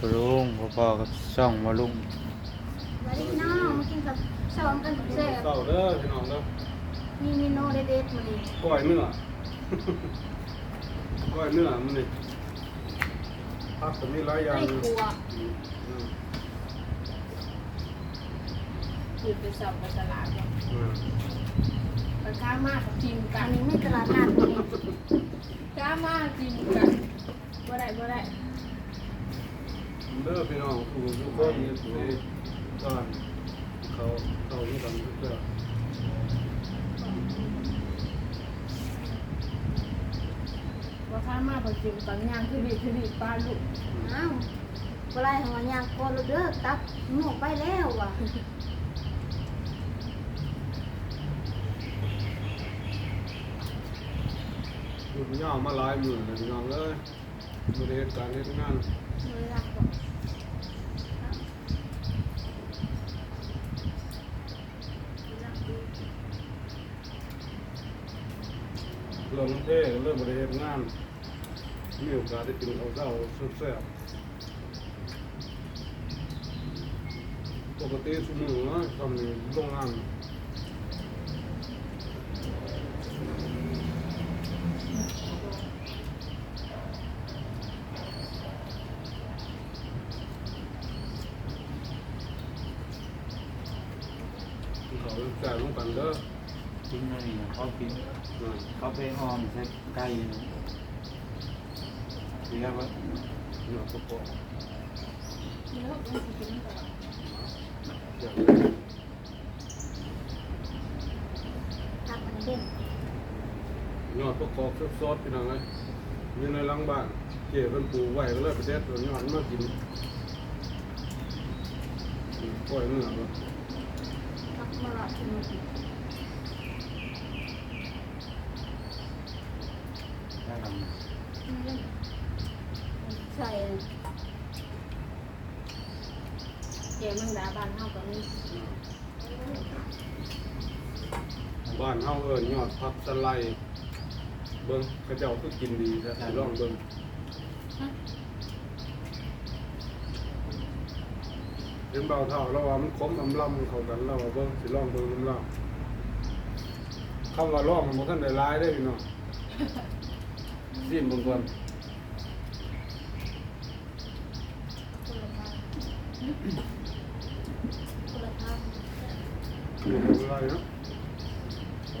ปรุงพอๆกับช่องมาลุงสวัสดีพี่น้องมากินกับซองกันกับแซ่บเต่าเด้อพี่น้องเด้อมีเมนูเด็ดๆมานี่ก้อยเนื้อ ก้อยเนื้อมันนี่ผักก็มีหลายอย่างไส้ครัวอืมคือไปสับไปตลาดเนี่ยอืมไปข้ามากกับจิมกัอันนนี้ไม่ตลาดนัดมานี่ข้ามากจิมกันบ่ได้บ่ได้ เด้อพี่น้องทุกทุกคนนี่สิตอนเขาเขาที่กันทุกเด้อว่าข้ามากกับจิมกันย่างคือดีคือดีป้าลูกอ้าวบ่ไรหัวยางก่อนแล้วเด้อตักหมูไปแล้วว่ะอยู่ยาวมาหลายหมื้อเลยพี่น้องเอ้ย บ่ได้เฮ็ดการเฮ็ดงานบ่ได้รักบ่เริ่มเท่เริ่มบ่ได้เฮ็ดงาน มีโอกาสได้กินข้าวเช้าสุดแซ่บปกติซุมื้อนะทำนี่โรงงาน เขาจ่ายร่วมกันเด้อ กิ นอะไรนะเขากินนะเขาไปหอมใส่ไก่นะเรียกว่าเนาะก็พอเนื้อมันสิกินกันอย่างตักมันเด่นยอดประกอบซดๆพี่น้องเอ้ยมีในลังบ้านเจ๊เพิ่นปลูกไว้ก็เลยไปเด็ดตัวยอดมากินกล้วยเนื้อบ่ตักมาละกินมากิน ได้ท ใส่ เจมังดาบ้านเฮากับนี้บ้านเฮาเอิ้นยอดผักสะไลด์เบิ่งเขาเจ้าคือกินดีแท้ๆลองเบิ่งเห็นเบาเท่าแล้วว่ามันขมอำลำเข้ากันแล้วว่าเบิ่งสิลองเบิ่งน้ำลำคำว่าลองมันบ่ทันได้หลายเด้อพี่น้องซิมเบิ่งก่อนคนละทางคนละทาง อยู่เป็นไรเนาะ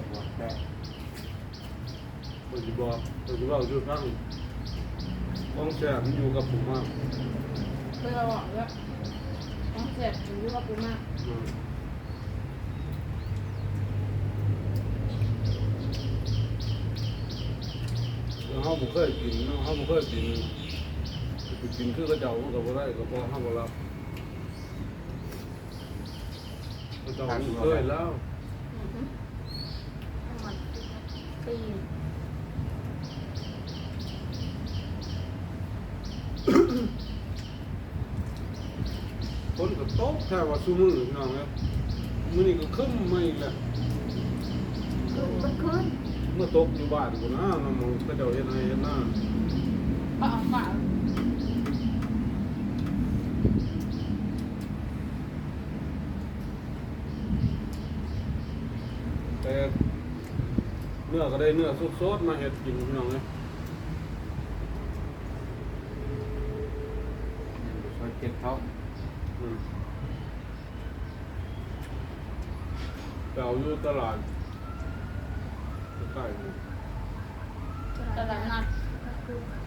ำหัวแตกผมจะบอกผมจะบอกอยู่ข้างต้องแสบมันอยู่กับผมมากเพื่อเราบอกว่าต้องเสร็จอยู่กับกูมากอืมแล้วเขาบุเคยกินเนาะเขาบุเคยกินไปกินคือกระเจ้ามันก็บ่ได้ก็พอเขาบ่รับ กระเจ้ามันเคยแล้วปีคนก็ตกแค่ว่าซุมือน้องครับมือนี้ก็ขึ้นไมาอีกแล้วคืนก็คืนเมื่อตกอยู่บ้านกูนะน้ำมันกระเจ้าเฮ็ดให้เฮ็ดหน้าก็เอาฝา แต่เนื้อก็ได้เนื้อสดๆมาเฮ็ดกินพี่น้องเลยซอยเจ็บท้องอืมไปเอาอยู่ตลาดใกล้ๆนี่ ตลาดนัด ก็คือ ว่า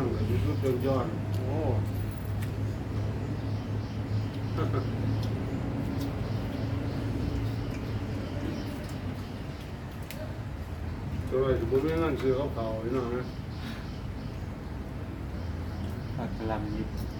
างก็อยู่ทุกเดือนย้ตัวอ้โดยบ่มีเงินซื้อกับเขาอีกหน้อยนะ ผักกะหล่ำนี่กิ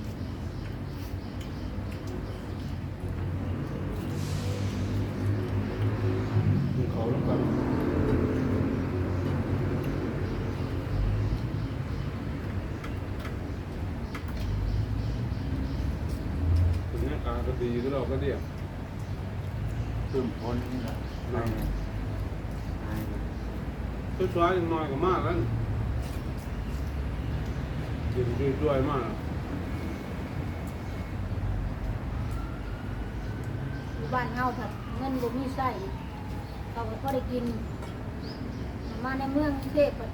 เดียวซึมพ้นนี่แหละไม่ไม่ช่วยช่วยๆน้อยก็มากแล้วกินช่วยๆมากอยู่บ้านเฮาผัดเงินบ่มีใส่เขาก็พอได้กิน มาในเมืองกรุงเทพอะ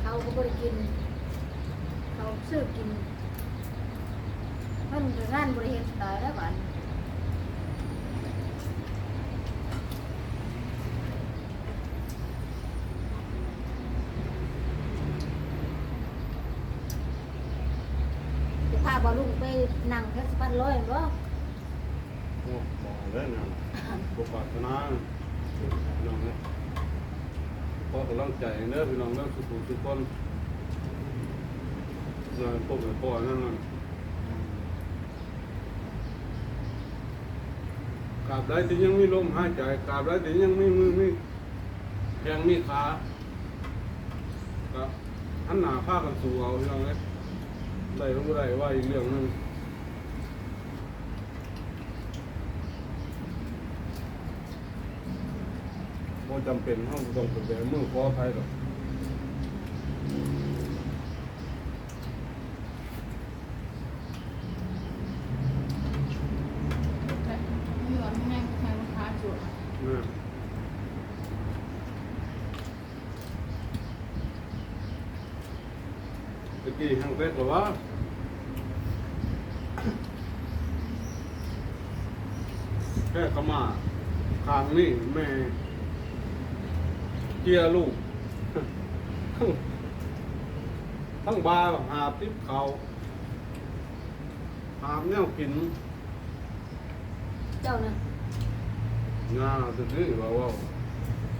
เขาก็บ่ได้กิน เขาซื้อกิน มันก็งานบริเฮ็ดตายแล้วบ้านจะพาบ่ลุงไปนั่งแท็กซี่พันร้อยบ่โอ้บอกเลยนะบุปผาชนะพี่น้องเนี่ยขอกำลังใจเด้อพี่น้องเด้อสุขุมทุกคนงานพวกไอ้พ่อนั่นน่ะ กราบใดที่ยังมีลมหายใจกราบใดที่ยังมีมือมีแขงมีขาครับหันหน้าพากันสูเอาพี่น้องเลยได้รู้ได้ว่าอีกเรื่องหนึงบ่จำเป็นห้องต้องเป็นแบบมือขออภัยหรอก แต่ไม่หวานไม่แห้งใครมาค้าจุด นะตะกี้ห้าง เต็กหรอวะแค่ขมาคางนี่แม่เกียร์ลูกทั้งทั้งบาหาบทิพเขาหาบแนวกินเจ้าน่ะงาตึกนี่ว่าว่า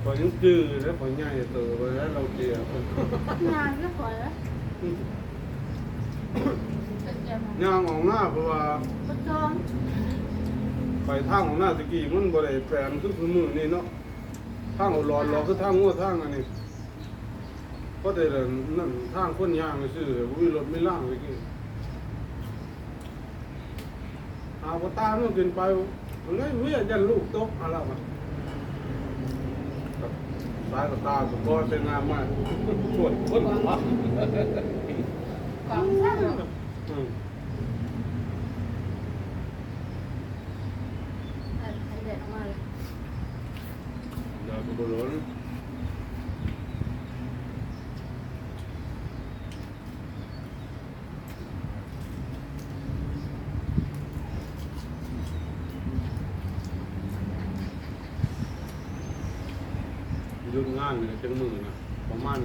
พอยังจื้อแล้วพอใหญ่เติบไปแล้วเราเจียเพิ่นงานก็พอแล้วจะเจ็บ ย่างออกหน้าเพราะว่าไปทางของหน้าตะกี้มันบ่ได้แปลนคือคือมือนี่เนาะทางเอาหลอดหลอคือทางงัวทางอันนี้ก็ได้เลยนั่นทางคนย่างซื่อบ่มีรถไม่ล่างตะกี้หาบ่ตามมันกินไปมันเลยเวียยันลูกตกอะไรวะกับสายกับตาก็เป็นงามมากปวดคนวะกองสร้งอืมไอ้ไอ้แดดออกมาเลยอย่าไปบ่หลนยุดงานเนี่ยจังมือนะประมาณ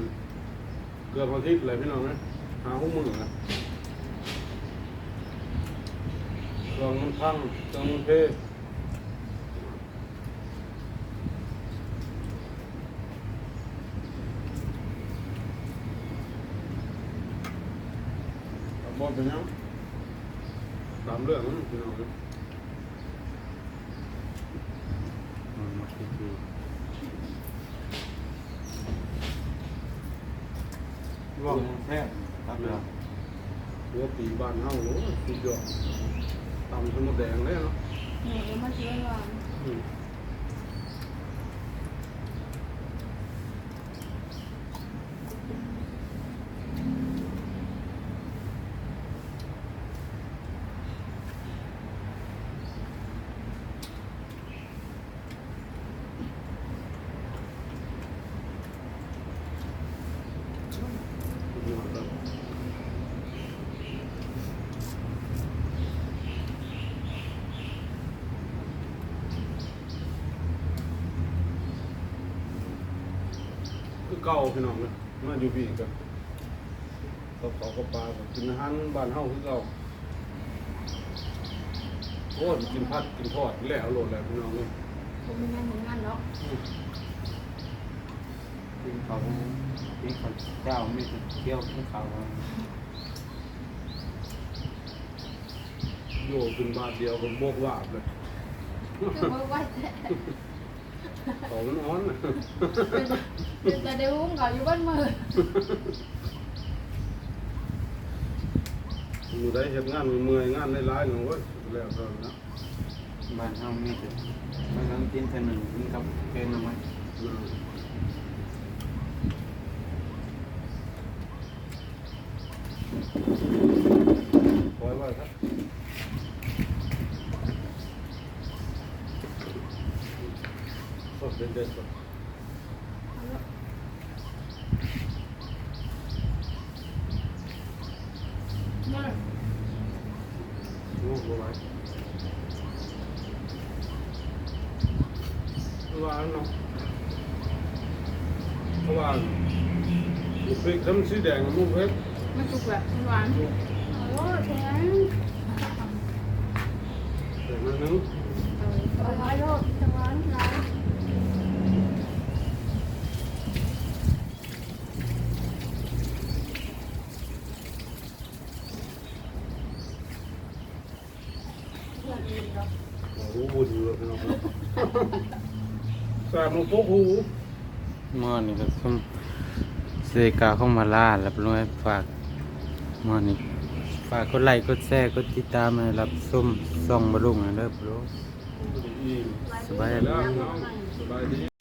เกือบอาทิตย์เลยพี่น้องนะ หาหกมือนะเครื่องมันพังเครื่องมันเพบอลเป็นยังตามเรื่องนั้นพี่น้องนะมันมาคิดดูว่าแท้ ครับเราหัวปีบ้านเฮาโอ้ยสุดยอดตำสมุดแดงเลยเนาะ หนูมาเชื่อว่าอืม เก่าพี่น้องนะมาอยู่พี่กับกับเขากับปลากับกินอาหารบ้านเฮาคือเก่าโอ้ยกินผัดกินทอดแล้วโหลดแล้วพี่น้องเลยผมไม่งานถึงงานเนาะกินเขากินเขาเจ้าไม่ถึงเที่ยวกินเขาโยกินบาทเดียวคนโบกว่าบเลยคือว่าไหวแต่เขามันอ้อน นะเป็นแต่เดี๋ยวอุ้มเขาอยู่บ้านมืออยู่ได้เห็นงานเมื่อยๆงานหลายๆหนูเว้ยแล้วเท่านั้นนะบ้านเฮามีแต่บางครั้งกินเท่านึงกินกับแกงหน่อไม้อืมปล่อยไว้ครับสดเด็ดๆก่อน นั่น โอ้โหไว้ หวานเนาะหวานบุกพริกทำสีแดงกับมุกเพชรมันสุกแบบหวาน โอ้แข็ง แต่มันนึง เอาไว้โลดจังหวะนั้นหลาย โอ้โหบูดอยู่แล้วพี่น้อง แสบมันโคกหูหม้อนี่ก็ซุ่มเซกาเข้ามาล่าแล้วปน้อยฝากหม้อนี่ฝากกดไลค์กดแชร์กดติดตามให้รับซุ่มส่องบะลุงนะเด้อปลุสบายดี